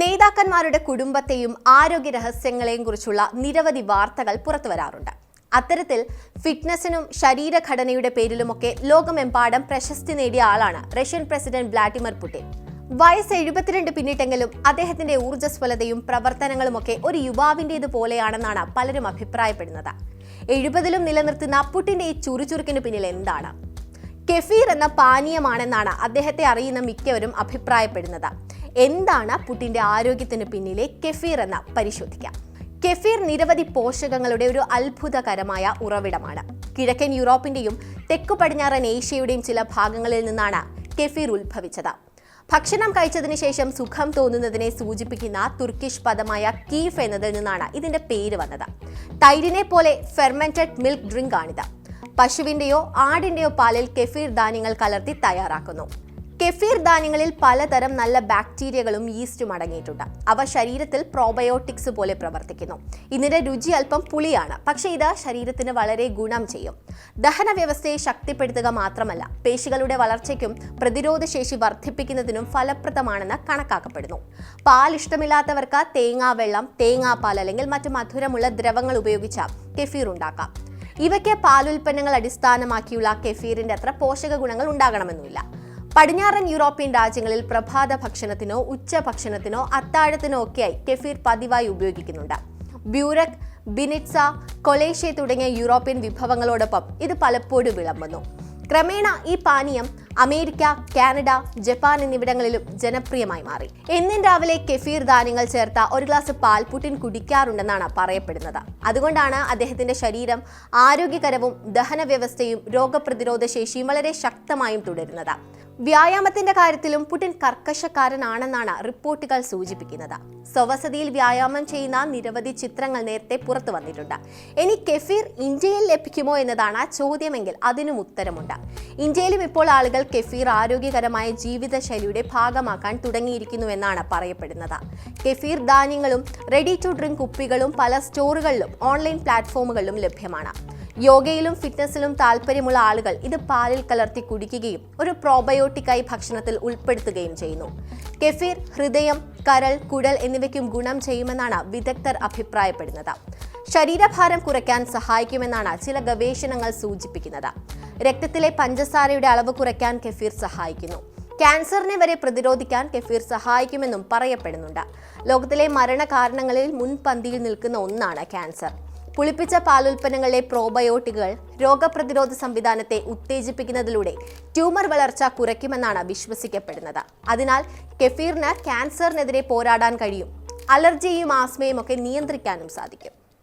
നേതാക്കന്മാരുടെ കുടുംബത്തെയും ആരോഗ്യ രഹസ്യങ്ങളെയും കുറിച്ചുള്ള നിരവധി വാർത്തകൾ പുറത്തു വരാറുണ്ട്. അത്തരത്തിൽ ഫിറ്റ്നസിനും ശരീരഘടനയുടെ പേരിലുമൊക്കെ ലോകമെമ്പാടും പ്രശസ്തി നേടിയ ആളാണ് റഷ്യൻ പ്രസിഡന്റ് വ്ളാഡിമിർ പുടിൻ. വയസ്സ് എഴുപത്തിരണ്ട് പിന്നിട്ടെങ്കിലും അദ്ദേഹത്തിന്റെ ഊർജസ്വലതയും പ്രവർത്തനങ്ങളുമൊക്കെ ഒരു യുവാവിന്റേത് പോലെയാണെന്നാണ് പലരും അഭിപ്രായപ്പെടുന്നത്. എഴുപതിലും നിലനിർത്തുന്ന പുട്ടിന്റെ ഈ ചുറുചുറുക്കിന് പിന്നിൽ എന്താണ്? കെഫീർ എന്ന പാനീയമാണെന്നാണ് അദ്ദേഹത്തെ അറിയുന്ന മിക്കവരും അഭിപ്രായപ്പെടുന്നത്. എന്താണ് പുട്ടിന്റെ ആരോഗ്യത്തിന് പിന്നിലെ കെഫീർ എന്ന പരിശോധിക്കാം. കെഫീർ നിരവധി പോഷകങ്ങളുടെ ഒരു അത്ഭുതകരമായ ഉറവിടമാണ്. കിഴക്കൻ യൂറോപ്പിന്റെയും തെക്കു പടിഞ്ഞാറൻ ഏഷ്യയുടെയും ചില ഭാഗങ്ങളിൽ നിന്നാണ് കെഫീർ ഉത്ഭവിച്ചത്. ഭക്ഷണം കഴിച്ചതിന് ശേഷം സുഖം തോന്നുന്നതിനെ സൂചിപ്പിക്കുന്ന തുർക്കിഷ് പദമായ കീഫ് എന്നതിൽ നിന്നാണ് ഇതിന്റെ പേര് വന്നത്. തൈരിനെ പോലെ ഫെർമെന്റഡ് മിൽക്ക് ഡ്രിങ്ക് ആണിത്. പശുവിന്റെയോ ആടിന്റെയോ പാലിൽ കെഫീർ ധാന്യങ്ങൾ കലർത്തി തയ്യാറാക്കുന്നു. കെഫീർ ധാന്യങ്ങളിൽ പലതരം നല്ല ബാക്ടീരിയകളും ഈസ്റ്റും അടങ്ങിയിട്ടുണ്ട്. അവ ശരീരത്തിൽ പ്രോബയോട്ടിക്സ് പോലെ പ്രവർത്തിക്കുന്നു. ഇതിന്റെ രുചി അല്പം പുളിയാണ്. പക്ഷേ ഇത് ശരീരത്തിന് വളരെ ഗുണം ചെയ്യും. ദഹന വ്യവസ്ഥയെ ശക്തിപ്പെടുത്തുക മാത്രമല്ല പേശികളുടെ വളർച്ചയ്ക്കും പ്രതിരോധശേഷി വർദ്ധിപ്പിക്കുന്നതിനും ഫലപ്രദമാണെന്ന് കണക്കാക്കപ്പെടുന്നു. പാൽ ഇഷ്ടമില്ലാത്തവർക്ക് തേങ്ങാ തേങ്ങാവെള്ളം തേങ്ങാപ്പാൽ അല്ലെങ്കിൽ മറ്റു മധുരമുള്ള ദ്രവങ്ങൾ ഉപയോഗിച്ച കെഫീർ ഉണ്ടാക്കാം. ഇവയ്ക്ക് പാലുൽപ്പന്നങ്ങൾ അടിസ്ഥാനമാക്കിയുള്ള കെഫീറിന്റെ അത്ര പോഷക ഗുണങ്ങൾ ഉണ്ടാകണമെന്നില്ല. പടിഞ്ഞാറൻ യൂറോപ്യൻ രാജ്യങ്ങളിൽ പ്രഭാത ഭക്ഷണത്തിനോ ഉച്ച ഭക്ഷണത്തിനോ അത്താഴത്തിനോ ഒക്കെയായി കെഫീർ പതിവായി ഉപയോഗിക്കുന്നുണ്ട്. ബ്യൂറക് ബിനിറ്റ്സ കൊലേഷ്യ തുടങ്ങിയ യൂറോപ്യൻ വിഭവങ്ങളോടൊപ്പം ഇത് പലപ്പോഴും വിളമ്പുന്നു. ക്രമേണ ഈ പാനീയം അമേരിക്ക കാനഡ ജപ്പാൻ എന്നിവിടങ്ങളിലും ജനപ്രിയമായി മാറി. എന്നും രാവിലെ കെഫീർ ധാന്യങ്ങൾ ചേർത്ത ഒരു ഗ്ലാസ് പാൽ പുട്ടിൻ കുടിക്കാറുണ്ടെന്നാണ് പറയപ്പെടുന്നത്. അതുകൊണ്ടാണ് അദ്ദേഹത്തിന്റെ ശരീരം ആരോഗ്യകരവും ദഹന വ്യവസ്ഥയും രോഗപ്രതിരോധ ശേഷിയും വളരെ ശക്തമായും തുടരുന്നത്. വ്യായാമത്തിന്റെ കാര്യത്തിലും പുടിൻ കർക്കശക്കാരനാണെന്നാണ് റിപ്പോർട്ടുകൾ സൂചിപ്പിക്കുന്നത്. സ്വവസതിയിൽ വ്യായാമം ചെയ്യുന്ന നിരവധി ചിത്രങ്ങൾ നേരത്തെ പുറത്തു വന്നിട്ടുണ്ട്. ഇനി കെഫീർ ഇന്ത്യയിൽ ലഭിക്കുമോ എന്നതാണ് ചോദ്യമെങ്കിൽ അതിനും ഉത്തരമുണ്ട്. ഇന്ത്യയിലും ഇപ്പോൾ ആളുകൾ കെഫീർ ആരോഗ്യകരമായ ജീവിതശൈലിയുടെ ഭാഗമാക്കാൻ തുടങ്ങിയിരിക്കുന്നുവെന്നാണ് പറയപ്പെടുന്നത്. കെഫീർ ധാന്യങ്ങളും റെഡി ടു ഡ്രിങ്ക് കുപ്പികളും പല സ്റ്റോറുകളിലും ഓൺലൈൻ പ്ലാറ്റ്ഫോമുകളിലും ലഭ്യമാണ്. യോഗയിലും ഫിറ്റ്നസിലും താല്പര്യമുള്ള ആളുകൾ ഇത് പാലിൽ കലർത്തി കുടിക്കുകയും ഒരു പ്രോബയോട്ടിക്കായി ഭക്ഷണത്തിൽ ഉൾപ്പെടുത്തുകയും ചെയ്യുന്നു. കെഫീർ ഹൃദയം കരൾ കുടൽ എന്നിവയ്ക്കും ഗുണം ചെയ്യുമെന്നാണ് വിദഗ്ധർ അഭിപ്രായപ്പെടുന്നത്. ശരീരഭാരം കുറയ്ക്കാൻ സഹായിക്കുമെന്നാണ് ചില ഗവേഷണങ്ങൾ സൂചിപ്പിക്കുന്നത്. രക്തത്തിലെ പഞ്ചസാരയുടെ അളവ് കുറയ്ക്കാൻ കെഫീർ സഹായിക്കുന്നു. ക്യാൻസറിനെ വരെ പ്രതിരോധിക്കാൻ കെഫീർ സഹായിക്കുമെന്നും പറയപ്പെടുന്നുണ്ട്. ലോകത്തിലെ മരണകാരണങ്ങളിൽ മുൻപന്തിയിൽ നിൽക്കുന്ന ഒന്നാണ് ക്യാൻസർ. പുളിപ്പിച്ച പാലുൽപ്പന്നങ്ങളിലെ പ്രോബയോട്ടിക്കുകൾ രോഗപ്രതിരോധ സംവിധാനത്തെ ഉത്തേജിപ്പിക്കുന്നതിലൂടെ ട്യൂമർ വളർച്ച കുറയ്ക്കുമെന്നാണ് വിശ്വസിക്കപ്പെടുന്നത്. അതിനാൽ കെഫീറിന് ക്യാൻസറിനെതിരെ പോരാടാൻ കഴിയും. അലർജിയും ആസ്മയും ഒക്കെ നിയന്ത്രിക്കാനും സാധിക്കും.